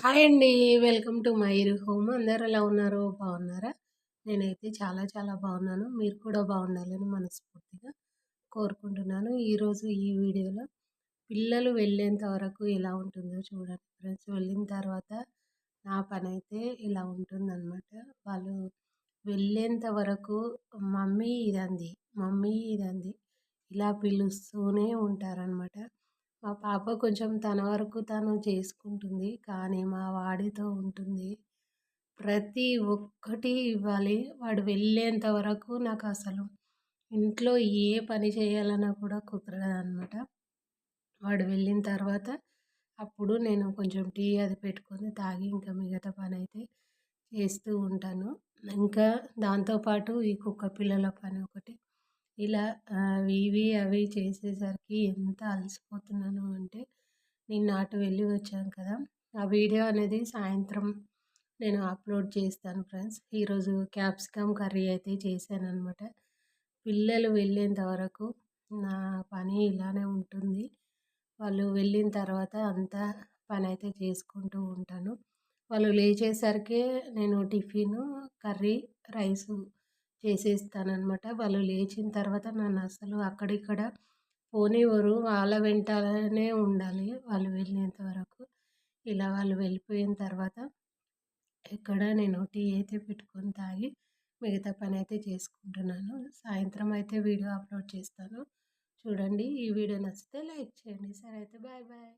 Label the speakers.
Speaker 1: Hi అండి. Welcome to మైరు home. అందరు ఎలా ఉన్నారు? బాగున్నారా? నేనైతే చాలా చాలా బాగున్నాను. మీరు కూడా బాగుండాలని మనస్ఫూర్తిగా కోరుకుంటున్నాను. ఈరోజు ఈ వీడియోలో పిల్లలు వెళ్ళేంత వరకు ఎలా ఉంటుందో చూడండి ఫ్రెండ్స్. వెళ్ళిన తర్వాత నా పని అయితే ఇలా ఉంటుందన్నమాట. వాళ్ళు వెళ్ళేంత వరకు మమ్మీ ఇదంది మమ్మీ ఇదంది ఇలా పిలుస్తూనే ఉంటారనమాట మా పాప కొంచెం తన వరకు తను చేసుకుంటుంది. కానీ మా వాడితో ఉంటుంది. ప్రతి ఒక్కటి ఇవ్వాలి. వాడు వెళ్ళేంత వరకు నాకు అసలు ఇంట్లో ఏ పని చేయాలన్నా కూడా కుదరదన్నమాట. వాడు వెళ్ళిన తర్వాత అప్పుడు నేను కొంచెం టీ అది పెట్టుకొని తాగి ఇంకా మిగతా పని అయితే చేస్తూ ఉంటాను. ఇంకా దాంతోపాటు ఈ కుక్క పిల్లల పని ఒకటి ఇలా ఇవి అవి చేసేసరికి ఎంత అలసిపోతున్నాను అంటే నిన్న అటు వెళ్ళి వచ్చాను కదా! ఆ వీడియో అనేది సాయంత్రం నేను అప్లోడ్ చేస్తాను ఫ్రెండ్స్. ఈరోజు క్యాప్సికమ్ కర్రీ అయితే చేశాను అనమాట పిల్లలు వెళ్ళేంత వరకు నా పని ఇలానే ఉంటుంది. వాళ్ళు వెళ్ళిన తర్వాత అంతా పని అయితే చేసుకుంటూ ఉంటాను. వాళ్ళు లేచేసరికి నేను టిఫిన్ కర్రీ రైసు చేసేస్తానమాట వాళ్ళు లేచిన తర్వాత నన్ను అసలు అక్కడిక్కడ పోనివ్వరు. వాళ్ళ వెంటనే ఉండాలి వాళ్ళు వెళ్ళేంత వరకు. ఇలా వాళ్ళు వెళ్ళిపోయిన తర్వాత ఇక్కడ నేను టీ అయితే పెట్టుకొని తాగి మిగతా పని అయితే చేసుకుంటున్నాను. సాయంత్రం అయితే వీడియో అప్లోడ్ చేస్తాను. చూడండి ఈ వీడియో నచ్చితే లైక్ చేయండి. సరే అయితే బాయ్ బాయ్.